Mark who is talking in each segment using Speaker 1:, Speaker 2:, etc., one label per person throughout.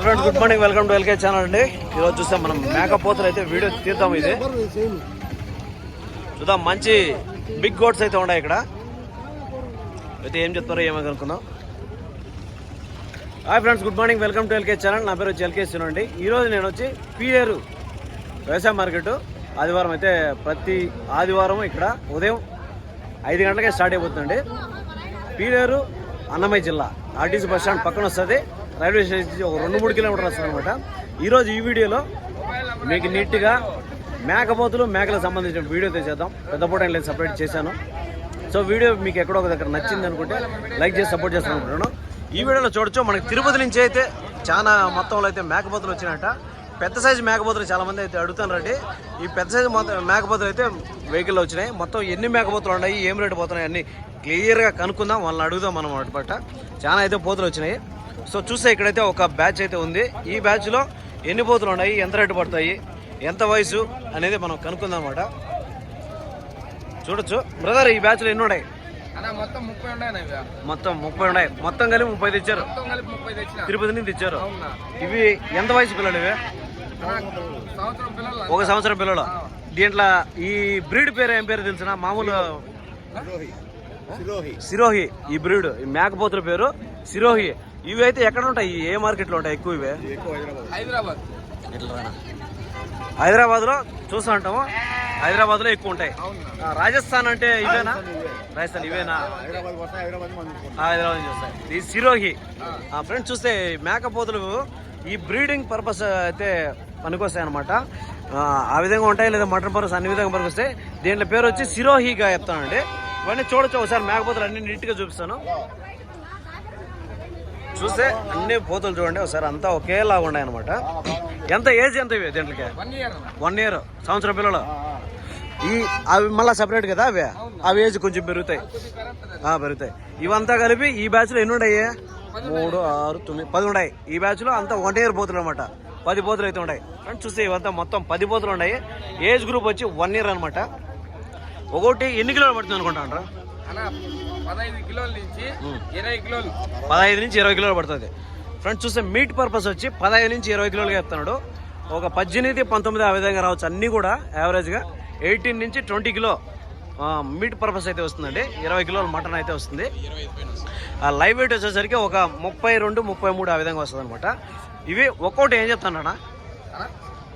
Speaker 1: Friends good morning welcome to LK channel అండి. ఈరోజు చూస్తే మనం మేకపోతలు అయితే వీడియో తీద్దాం ఇది. చూద్దాం మంచి బిగ్ గోడ్స్ అయితే ఉన్నాయి ఇక్కడ. అయితే ఏం చెప్తారో ఏమో కనుక్కుందాం hi friends good morning welcome to LK channel నా పేరు వచ్చి ఎల్కే అండి. ఈరోజు నేను వచ్చి పిఏరు వ్యవసాయ మార్కెట్. ఆదివారం అయితే ప్రతి ఆదివారం ఇక్కడ ఉదయం ఐదు గంటలకే స్టార్ట్ అయిపోతుందండి. పీలేరు అన్నమయ్య జిల్లా ఆర్టీసీ బస్ స్టాండ్ పక్కన వస్తుంది. రైల్వే స్టేషన్ ఒక రెండు మూడు కిలోమీటర్లు వస్తుంది అనమాట ఈరోజు ఈ వీడియోలో మీకు నీట్గా మేకపోతులు మేకలకు సంబంధించిన వీడియో చేద్దాం పెద్ద పూట నేను సపరేట్ చేశాను. సో వీడియో మీకు ఎక్కడో ఒక దగ్గర నచ్చింది అనుకుంటే లైక్ చేసి సపోర్ట్ చేస్తాను అనుకుంటున్నాను. ఈ వీడియోలో చూడొచ్చు మనకి తిరుపతి నుంచి అయితే చాలా మొత్తంలో అయితే మేకపోతులు వచ్చినట్ట పెద్ద సైజు మేకపోతులు చాలామంది అయితే అడుగుతున్నారండి ఈ పెద్ద సైజు మేకపోతులు అయితే వెహికల్లో వచ్చినాయి. మొత్తం ఎన్ని మేకపోతులు ఉన్నాయి ఏం రేటు పోతున్నాయి అన్ని క్లియర్గా కనుక్కుందాం వాళ్ళని అడుగుదాం మనం అనమాట చాలా అయితే పోతులు వచ్చినాయి. సో చూస్తే ఇక్కడైతే ఒక బ్యాచ్ అయితే ఉంది. ఈ బ్యాచ్లో ఎన్ని పోతులు ఉన్నాయి ఎంత రేటు పడతాయి ఎంత వయసు అనేది మనం కనుక్కుందాం అనమాట చూడొచ్చు. బ్రదర్ ఈ బ్యాచ్లో ఎన్ని ఉన్నాయి?
Speaker 2: అన్న మొత్తం ముప్పై ఉన్నాయి ఇవి.
Speaker 1: మొత్తం ముప్పై ఉన్నాయి. మొత్తం కలిపి ముప్పై తెచ్చారు. తిరుపతి నుంచి తెచ్చారు.
Speaker 2: అవునా?
Speaker 1: ఇవి ఎంత వయసు పిల్లలు ఇవి?
Speaker 2: అన్న, సంవత్సరం పిల్లలు
Speaker 1: ఒక సంవత్సరం పిల్లలు. దీంట్లో ఈ బ్రీడ్ పేరు ఏం పేరు తెలిసిన? మామూలు సిరోహి. ఈ బ్రీడ్. ఈ మేకపోతుల పేరు సిరోహి. ఇవి అయితే ఎక్కడ ఉంటాయి? ఏ మార్కెట్లో ఉంటాయి ఎక్కువ ఇవే?
Speaker 2: హైదరాబాద్.
Speaker 1: హైదరాబాద్లో చూస్తూ ఉంటాము. హైదరాబాద్లో ఎక్కువ ఉంటాయి. రాజస్థాన్ అంటే ఇవేనా? రాజస్థాన్ ఇవేనా? హైదరాబాద్ ఈ సిరోహి. ఫ్రెండ్స్ చూస్తే మేకపోతులు ఈ బ్రీడింగ్ పర్పస్ అయితే పనికొస్తాయి అనమాట ఆ విధంగా ఉంటాయి లేదా మటన్ పర్పస్ అన్ని విధంగా పనికొస్తాయి. దీంట్లో పేరు వచ్చి సిరోహిగా చెప్తానండి. ఇవన్నీ చూడొచ్చు. ఒకసారి మేకపోతులు అన్ని నీట్గా చూపిస్తాను. చూస్తే అన్ని పోతులు చూడండి. ఒకసారి అంతా ఒకేలాగా ఉన్నాయి అనమాట ఎంత ఏజ్ ఎంత ఇవి దీంట్లోకి?
Speaker 2: One year.
Speaker 1: సంవత్సరం పిల్లలు. ఈ అవి మళ్ళీ సపరేట్ కదా అవి? అవి ఏజ్ కొంచెం పెరుగుతాయి. పెరుగుతాయి. ఇవంతా కలిపి ఈ బ్యాచ్లో ఎన్ని ఉన్నాయి? మూడు ఆరు తొమ్మిది పది ఉన్నాయి. ఈ బ్యాచ్లో అంతా వన్ ఇయర్ పోతులు అనమాట పది పోతులు అయితే ఉన్నాయి. ఫ్రెండ్స్ చూస్తే ఇవంతా మొత్తం పది పోతులు ఉన్నాయి. ఏజ్ గ్రూప్ వచ్చి వన్ ఇయర్ అనమాట ఒకటి ఎన్ని కిలోలు పడుతుంది అనుకుంటాను
Speaker 2: అన్న పదహైదు కిలోల నుంచి ఇరవై కిలోలు.
Speaker 1: పదహైదు నుంచి ఇరవై కిలోలు పడుతుంది. ఫ్రెండ్స్ చూస్తే మీట్ పర్పస్ వచ్చి పదహైదు నుంచి ఇరవై కిలోలు చెప్తున్నాడు. ఒక పద్దెనిమిది పంతొమ్మిది ఆ విధంగా రావచ్చు. అన్నీ కూడా యావరేజ్గా ఎయిటీన్ నుంచి ట్వంటీ కిలో మీట్ పర్పస్ అయితే వస్తుందండి. ఇరవై కిలోల మటన్ అయితే వస్తుంది. ఆ లైవ్ వెయిట్ వచ్చేసరికి ఒక ముప్పై రెండు ముప్పై మూడు ఆ విధంగా వస్తుంది అనమాట ఇవి ఒక్కోటి ఏం
Speaker 2: అన్న?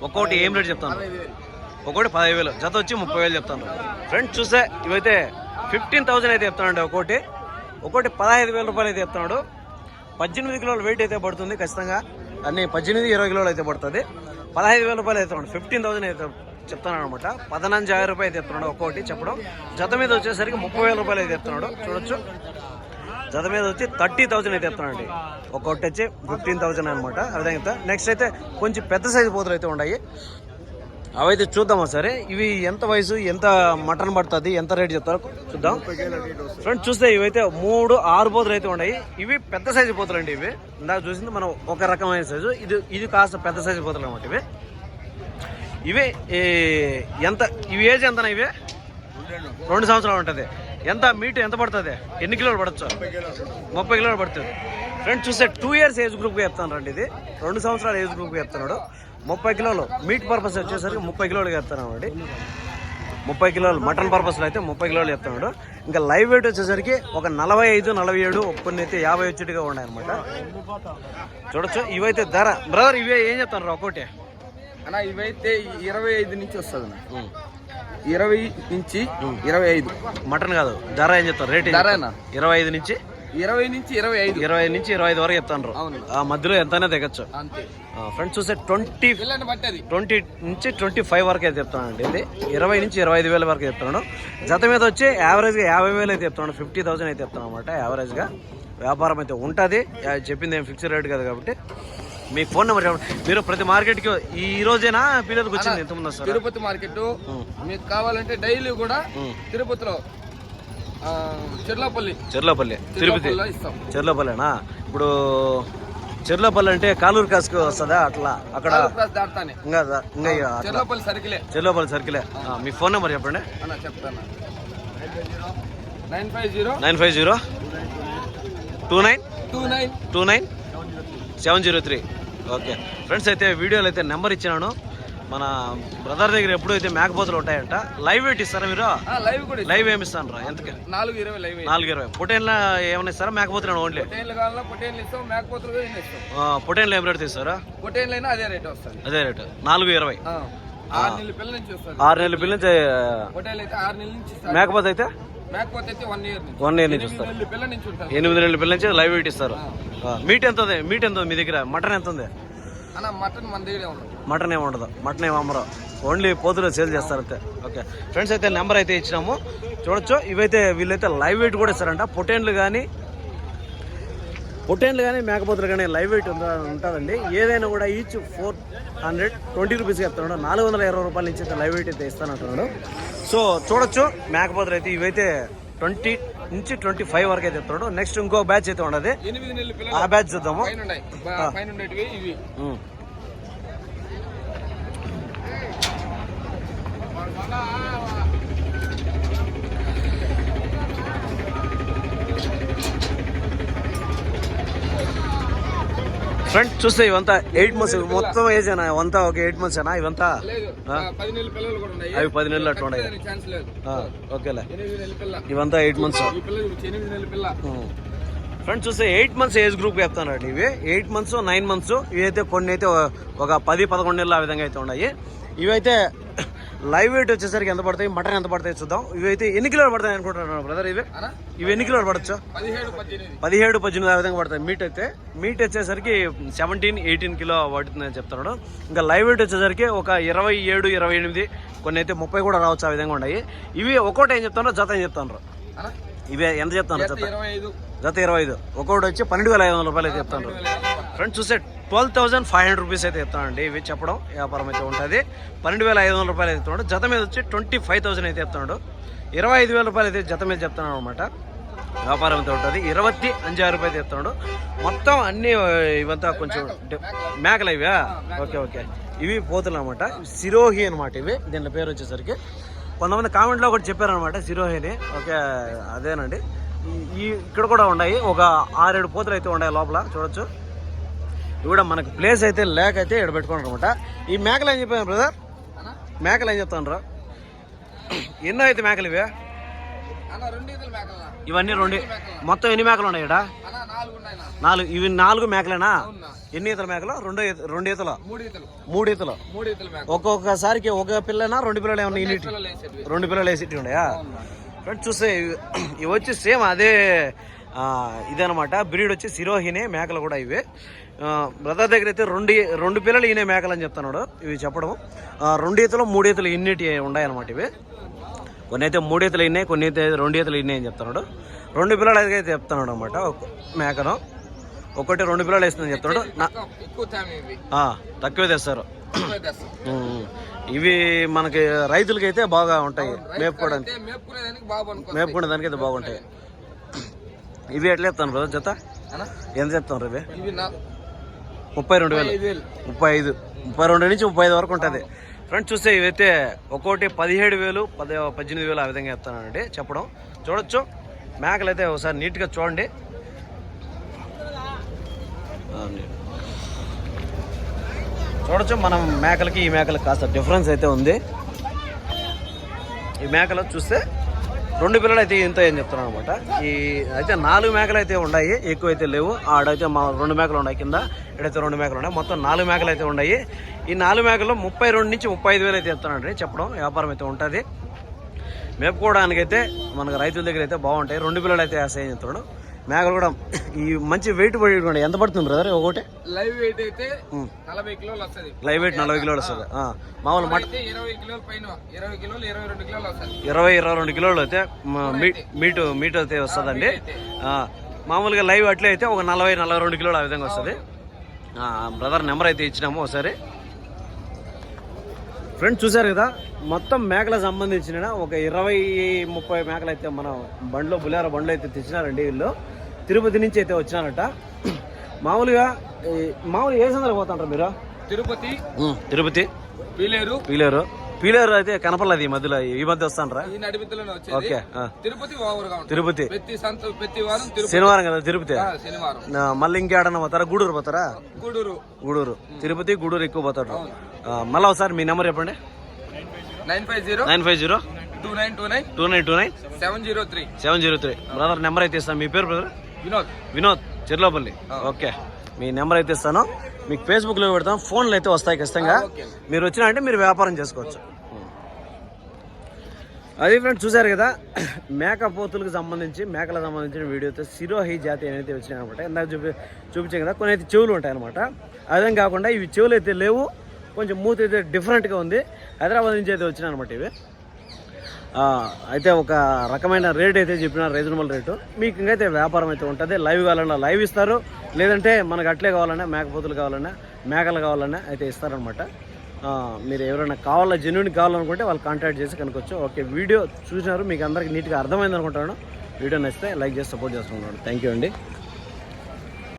Speaker 1: ఒక్కోటి ఏం రేట్ చెప్తాను ఒకటి పదహైదు వేలు. జత వచ్చి ముప్పై వేలు చెప్తాను ఫ్రెండ్స్ చూస్తే ఇవైతే ఫిఫ్టీన్ థౌసండ్ అయితే చెప్తున్నాడు ఒకటి ఒకటి పదహైదు వేల రూపాయలు అయితే చెప్తున్నాడు. పద్దెనిమిది కిలోల వెయిట్ అయితే పడుతుంది ఖచ్చితంగా. అన్ని పద్దెనిమిది ఇరవై కిలోలు అయితే పడుతుంది. పదహైదు వేల రూపాయలు అయితే ఫిఫ్టీన్ థౌసండ్ అయితే చెప్తున్నాడు అనమాట పదనంజు యాభై రూపాయలు అయితే చెప్తున్నాడు ఒక్కోటి చెప్పడం. జత మీద వచ్చేసరికి ముప్పై వేల రూపాయలు అయితే చెప్తున్నాడు. చూడొచ్చు. జత మీద వచ్చి థర్టీ థౌసండ్ అయితే చెప్తున్నాడు ఒక్కొక్కటి వచ్చి ఫిఫ్టీన్ థౌసండ్ అనమాట అదేవిధంగా నెక్స్ట్ అయితే కొంచెం పెద్ద సైజు పోతులు అయితే ఉన్నాయి. అవైతే చూద్దామా సరే? ఇవి ఎంత వయసు ఎంత మటన్ పడుతుంది ఎంత రేట్ చెప్తారో చూద్దాం. ఫ్రెండ్ చూస్తే ఇవైతే మూడు ఆరు పోతులు అయితే ఉన్నాయి. ఇవి పెద్ద సైజు పోతులు అండి ఇవి. ఇందాక చూసింది మనం ఒక రకమైన సైజు. ఇది ఇది కాస్త పెద్ద సైజు పోతులు అనమాట ఇవి. ఇవి ఈ, ఎంత ఇవి ఏజ్ ఎంత ఇవి? రెండు సంవత్సరాలు ఉంటుంది. ఎంత మీట్ ఎంత పడుతుంది? ఎన్ని కిలోలు పడచ్చు? ముప్పై కిలోలు పడుతుంది. ఫ్రెండ్స్ చూస్తే టూ ఇయర్స్ ఏజ్ గ్రూప్కి చెప్తాను రండి ఇది. రెండు సంవత్సరాల ఏజ్ గ్రూప్కి చెప్తున్నాడు. ముప్పై కిలోలు మీట్ పర్పస్ వచ్చేసరికి ముప్పై కిలోలు చెప్తాను అండి. ముప్పై కిలోలు మటన్ పర్పస్లో అయితే ముప్పై కిలోలు చెప్తున్నాడు. ఇంకా లైవ్ వెయిట్ వచ్చేసరికి ఒక నలభై ఐదు నలభై ఏడు కొన్ని అయితే యాభై వచ్చేట్టుగా ఉన్నాయి అనమాట చూడొచ్చు ఇవైతే ధర. బ్రదర్ ఇవే ఏం చెప్తాను ఒక్కోటి?
Speaker 2: అన్న ఇవైతే ఇరవై ఐదు నుంచి వస్తుంది ఇరవై నుంచి ఇరవై ఐదు.
Speaker 1: మటన్ కాదు ధర ఏం చెప్తారు? రేట్
Speaker 2: ధరేనా?
Speaker 1: ఇరవై ఐదు నుంచి
Speaker 2: ఇరవై నుంచి ఇరవై ఐదు.
Speaker 1: ఇరవై నుంచి ఇరవై ఐదు వరకు చెప్తాను ఆ మధ్యలో ఎంతైనా దిగచ్చు
Speaker 2: అంతే.
Speaker 1: ఫ్రెండ్స్ చూస్తే ట్వంటీ ట్వంటీ నుంచి ట్వంటీ ఫైవ్ వరకు అయితే చెప్తానండి. ఇది ఇరవై నుంచి ఇరవై ఐదు వేల వరకు చెప్తున్నాడు జత మీద వచ్చి యావరేజ్గా యాభై వేలు అయితే చెప్తున్నాడు ఫిఫ్టీ థౌసండ్ అయితే చెప్తాను అనమాట యావరేజ్గా. వ్యాపారం అయితే ఉంటుంది. చెప్పింది ఏం ఫిక్స్డ్ రేట్ కదా కాబట్టి. మీ ఫోన్ నెంబర్ మీరు ప్రతి మార్కెట్కి ఈ రోజేనా పిల్లలకు వచ్చింది? ఎంతమంది వస్తారు?
Speaker 2: తిరుపతి మార్కెట్ మీకు కావాలంటే డైలీ కూడా. తిరుపతిలో చెర్లాపల్లి.
Speaker 1: చెర్లోపల్లి తిరుపతి. చెర్లోపల్లినా? ఇప్పుడు చెర్లోపల్లి అంటే కాలూరు కాసుకు వస్తుందా అట్లా? అక్కడ ఇంకా
Speaker 2: చెర్లాపల్లి సర్కిలే.
Speaker 1: చెర్లోపల్లి సర్కిలే. మీ ఫోన్ నెంబర్ చెప్పండి.
Speaker 2: చెప్తాను. Nine five zero.
Speaker 1: Nine five zero. Two nine.
Speaker 2: Two nine.
Speaker 1: Two nine. Seven zero three. Okay. Friends అయితే వీడియోలో అయితే నెంబర్ ఇచ్చినాను మన బ్రదర్ దగ్గర ఎప్పుడైతే మేకపోతులు ఉంటాయంట లైవ్ ఇస్తారా మీరు?
Speaker 2: లైవ్ కూడా.
Speaker 1: లైవ్ ఏమి ఇస్తాను రా ఎంతకి?
Speaker 2: నాలుగు ఇరవై లైవ్
Speaker 1: నాలుగు ఇరవై. పొటేన్ల ఏమైనా ఇస్తారా? మేకపోతులు ఓన్లీ?
Speaker 2: పొటేన్లు
Speaker 1: ఏం రేట్ తీస్తారా?
Speaker 2: పొటేన్లు అదే రేట్ వస్తుంది.
Speaker 1: అదే రేటు. నాలుగు ఇరవై.
Speaker 2: ఆరు నెలల పిల్లల నుంచి
Speaker 1: ఆరు నెలల పిల్లల నుంచి
Speaker 2: ఆరు నెలల.
Speaker 1: మేకపోతే అయితే?
Speaker 2: వన్ ఇయర్ నుంచి. ఎనిమిది
Speaker 1: ఇస్తారు
Speaker 2: నెలల పిల్లల నుంచి ఉంటుంది
Speaker 1: ఎనిమిది నెలల పిల్లల నుంచి లైవ్ వెయిట్ ఇస్తారు మీట్ ఎంత ఉంది? మీట్ ఎంత ఉంది మీ దగ్గర? మటన్ ఎంత ఉంది?
Speaker 2: మటన్ మన
Speaker 1: మటన్ ఏమి ఉండదు. మటన్ ఏమి అమ్మరు. ఓన్లీ పోతులో సేల్ చేస్తారు అంతే. ఓకే ఫ్రెండ్స్ అయితే నెంబర్ అయితే ఇచ్చినాము. చూడొచ్చు. ఇవైతే వీళ్ళైతే లైవ్ వెయిట్ కూడా ఇస్తారంట. పొటేన్లు కానీ పొటెన్లు కానీ మేకపోతులు కానీ లైవ్ వెయిట్ ఉంటుందండి. ఏదైనా కూడా ఈచ్ ఫోర్ హండ్రెడ్ ట్వంటీ రూపీస్కి చెప్తున్నాడు నాలుగు వందల ఇరవై రూపాయల నుంచి అయితే లైవ్ వెయిట్ అయితే ఇస్తానంటున్నాడు. సో చూడొచ్చు. మేకపోతులు అయితే ఇవైతే ట్వంటీ నుంచి ట్వంటీ ఫైవ్ వరకు అయితే చెప్తున్నాడు నెక్స్ట్ ఇంకో బ్యాచ్ అయితే ఉండదు. ఆ బ్యాచ్ చూద్దాము.
Speaker 2: ఇవి.
Speaker 1: ఫ్రంట్ చూస్తే ఇవంతా ఎయిట్ మంత్స్ మొత్తం ఏజ్ అయినా ఇవంతా ఒక ఎయిట్ మంత్స్ అయినా ఇవంతా? అవి పది నెలలు అట్లా ఉన్నాయి. ఓకేలే. ఇవంతా ఎయిట్ మంత్స్ ఫ్రెండ్స్ చూస్తే ఎయిట్ మంత్స్ ఏజ్ గ్రూప్ చెప్తాను ఇవి ఎయిట్ మంత్స్ నైన్ మంత్స్ ఇవైతే కొన్ని అయితే ఒక పది పదకొండు నెలలు ఆ విధంగా అయితే ఉన్నాయి. ఇవైతే లైవ్ వెయిట్ వచ్చేసరికి ఎంత పడతాయి? మటన్ ఎంత పడతాయి చూద్దాం. ఇవైతే ఎన్ని కిలోలు పడతాయి అనుకుంటున్నాను బ్రదర్ ఇవి? ఇవి ఎన్ని కిలోలు పడచ్చు?
Speaker 2: పదిహేడు పద్దెనిమిది.
Speaker 1: ఆ విధంగా పడతాయి. మీట్ అయితే మీట్ వచ్చేసరికి సెవెంటీన్ ఎయిటీన్ కిలో పడుతుందని చెప్తున్నాడు. ఇంకా లైవ్ వెయిట్ వచ్చేసరికి ఒక ఇరవై ఏడు ఇరవై ఎనిమిది కొన్ని అయితే ముప్పై కూడా రావచ్చు ఆ విధంగా ఉన్నాయి. ఇవి ఒక్కోటి ఏం చెప్తారో జత ఏం చెప్తాను ఇవి ఎంత చెప్తాను జత
Speaker 2: ఇరవై ఐదు.
Speaker 1: జత ఇరవై ఐదు. ఒక్కొక్కటి వచ్చి పన్నెండు వేల ఐదు వందల రూపాయలు అయితే చెప్తాను ఫ్రెండ్స్ చూస్తే twelve thousand five hundred rupees అయితే చెప్తానండి ఇవి చెప్పడం వ్యాపారం అయితే ఉంటుంది. పన్నెండు వేల ఐదు వందల రూపాయలు అయితే జత మీద వచ్చి ట్వంటీ ఫైవ్ థౌసండ్ అయితే ఇస్తున్నాడు. ఇరవై ఐదు వేల రూపాయలు అయితే జత మీద చెప్తున్నాడు అనమాట వ్యాపారం అయితే ఉంటుంది. ఇరవై అంజారు రూపాయలు ఇస్తున్నాడు. మొత్తం అన్ని ఇవంతా కొంచెం మేకలు ఇవా? Okay okay. ఇవి పోతులు అనమాట సిరోహి అనమాట ఇవి. దీని పేరు వచ్చేసరికి. కొంతమంది కామెంట్లో ఒకటి చెప్పారనమాట సిరోహిని. ఓకే అదేనండి. ఈ ఇక్కడ కూడా ఉన్నాయి. ఒక ఆరేడు పోతులు అయితే ఉన్నాయి లోపల. చూడొచ్చు. ఇవి కూడా మనకి ప్లేస్ అయితే లేక అయితే ఇక్కడ పెట్టుకున్నారు అనమాట ఈ మేకలు ఏం చెప్పాను బ్రదర్ మేకలు ఏం చెప్తాను రా ఎన్నో అయితే మేకలు ఇవే? ఇవన్నీ రెండు మొత్తం ఎన్ని మేకలు ఉన్నాయి ఇక్కడ
Speaker 2: నాలుగు
Speaker 1: ఇవి నాలుగు మేకలేనా? ఎన్ని ఈతల మేకలు? రెండు రెండు ఈతలు?
Speaker 2: మూడు ఈతలు.
Speaker 1: ఒక్కొక్కసారికి ఒక పిల్లనా రెండు పిల్లలు ఏమన్నా
Speaker 2: వేసేటివి.
Speaker 1: రెండు పిల్లలు వేసి ఉన్నాయా? ఫ్రెండ్స్ చూస్తే ఇవి- వచ్చి సేమ్ అదే ఇదనమాట బ్రీడ్ వచ్చి సిరోహినే మేకలు కూడా ఇవి. బ్రదర్ దగ్గర అయితే రెండు రెండు పిల్లలు ఈయనే మేకలు అని చెప్తున్నాడు. ఇవి చెప్పడం రెండు ఈతలు మూడు ఈతలు ఇన్నిటి ఉన్నాయన్నమాట ఇవి. కొన్ని అయితే మూడు ఈతలు ఇన్నాయి కొన్ని అయితే రెండు ఈతలు ఇన్నాయి అని చెప్తున్నాడు. రెండు పిల్లలు అయితే చెప్తున్నాడు అనమాట మేకను. ఒకటి రెండు పిల్లలు వేస్తుందని చెప్తున్నాడు.
Speaker 2: తక్కువ-
Speaker 1: తెస్తారు. ఇవి మనకి రైతులకి అయితే బాగా ఉంటాయి. మేపుకోవడానికి. మేపుకునే దానికి అయితే బాగుంటాయి. ఇవి ఎట్లా చెప్తాను బ్రదర్ జత?
Speaker 2: అన్న?
Speaker 1: ఎంత చెప్తాను ఇవి? ముప్పై రెండు వేలు. ముప్పై ఐదు ముప్పై రెండు నుంచి ముప్పై ఐదు వరకు ఉంటుంది. ఫ్రెండ్స్ చూస్తే ఇవైతే ఒక్కోటి పదిహేడు వేలు పది పద్దెనిమిది వేలు ఆ విధంగా చెప్తానండి చెప్పడం. చూడొచ్చు. మేకలు అయితే ఒకసారి నీట్గా చూడండి. చూడొచ్చు మనం మేకలకి ఈ మేకలకి కాస్త డిఫరెన్స్ అయితే ఉంది. ఈ మేకలు చూస్తే రెండు పిల్లలు అయితే ఇంత ఏం చెప్తున్నాను అనమాట. ఈ అయితే నాలుగు మేకలు అయితే ఉన్నాయి ఎక్కువ అయితే లేవు. ఆడైతే మా రెండు మేకలు ఉన్నాయి కింద ఇక్కడైతే రెండు మేకలు ఉన్నాయి. మొత్తం నాలుగు మేకలు అయితే ఉన్నాయి. ఈ నాలుగు మేకలు ముప్పై రెండు నుంచి ముప్పై ఐదు వేలు అయితే చెప్తానండి చెప్పడం వ్యాపారం అయితే ఉంటుంది. మేపుకోవడానికైతే మనకు రైతుల దగ్గర అయితే బాగుంటాయి. రెండు పిల్లలు అయితే వేస్తాయని చెప్తున్నాడు. మేకలు కూడా ఈ మంచి వెయిట్ పడి ఎంత పడుతుంది బ్రదర్ ఒకటి?
Speaker 2: లైవ్ వెయిట్ అయితే. నలభై కిలోలు వస్తుంది.
Speaker 1: లైవ్ వెయిట్ నలభై కిలోలు వస్తుంది. మామూలు మట
Speaker 2: ఇరవై కిలోల పైన ఇరవై కిలోలు ఇరవై రెండు కిలోలు వస్తుంది.
Speaker 1: ఇరవై ఇరవై రెండు కిలోలు అయితే మీటు మీటు అయితే వస్తుందండి. మామూలుగా లైవ్ అట్లే అయితే ఒక నలభై నలభై రెండు కిలోలు ఆ విధంగా వస్తుంది. బ్రదర్ నెంబర్ అయితే ఇచ్చినాము ఒకసారి. ఫ్రెండ్స్ చూసారు కదా? మొత్తం మేకలకు సంబంధించిన ఒక ఇరవై ముప్పై మేకలు అయితే మన బండ్లో బులార బండ్లో అయితే తెచ్చినారండి వీళ్ళు. తిరుపతి నుంచి అయితే వచ్చినారట. మామూలుగా మామూలుగా ఏ సందర్భం పోతుంటారు మీరు?
Speaker 2: తిరుపతి
Speaker 1: తిరుపతి.
Speaker 2: పీలేరు.
Speaker 1: వీలేరు పీలేరు అయితే కనపడలేదు ఈ మధ్యలో ఈ మధ్య వస్తానరా ఓకే.
Speaker 2: తిరుపతి
Speaker 1: తిరుపతి.
Speaker 2: ప్రతి సంత ప్రతి వారం తిరుపతి.
Speaker 1: శనివారం కదా తిరుపతి? మళ్ళీ ఇంకేడన్నా పోతారా? గూడూరు పోతారా?
Speaker 2: గూడూరు.
Speaker 1: గూడూరు. తిరుపతి గూడూరు ఎక్కువ పోతారు. ఆ, మళ్ళీ ఒకసారి మీ నెంబర్ చెప్పండి.
Speaker 2: Nine five zero.
Speaker 1: Nine five zero.
Speaker 2: Two nine two nine.
Speaker 1: Two nine two nine.
Speaker 2: Seven zero three.
Speaker 1: Seven zero three. Brother number అయితే ఇస్తాను. మీ పేరు బ్రదర్?
Speaker 2: వినోద్.
Speaker 1: వినోద్ చెర్లోపల్లి. ఓకే. మీ నెంబర్ అయితే ఇస్తాను. మీకు ఫేస్బుక్లో పెడతాం. ఫోన్లు అయితే వస్తాయి ఖచ్చితంగా. మీరు వచ్చినా అంటే మీరు వ్యాపారం చేసుకోవచ్చు. అది ఫ్రెండ్స్ చూసారు కదా. మేక పోతులకు సంబంధించి మేకలకు సంబంధించిన వీడియోతో సిరోహి జాతి అనేది వచ్చినాయి అనమాట ఇందాక చూపి చూపించాం కదా కొన్ని అయితే చెవులు ఉంటాయి అనమాట అదే కాకుండా ఇవి చెవులు అయితే లేవు. కొంచెం మూత అయితే డిఫరెంట్గా ఉంది. హైదరాబాద్ నుంచి అయితే వచ్చినాయి అనమాట ఇవి. అయితే ఒక రకమైన రేట్ అయితే చెప్పిన రీజనబుల్ రేటు. మీకు ఇంకైతే వ్యాపారం అయితే ఉంటుంది. లైవ్ కావాలన్నా లైవ్ ఇస్తారు. లేదంటే మనకు అట్లే కావాలన్నా మేకపోతులు కావాలన్నా మేకలు కావాలన్నా అయితే ఇస్తారనమాట మీరు ఎవరైనా కావాలా జెన్యున్ కావాలనుకుంటే వాళ్ళు కాంటాక్ట్ చేసి కనుకొచ్చు ఓకే వీడియో చూసినారు మీకు అందరికి నీట్గా అర్థమైంది అనుకుంటాను వీడియో నచ్చితే లైక్ చేసి సపోర్ట్ చేస్తున్నాను థ్యాంక్ యూ అండి.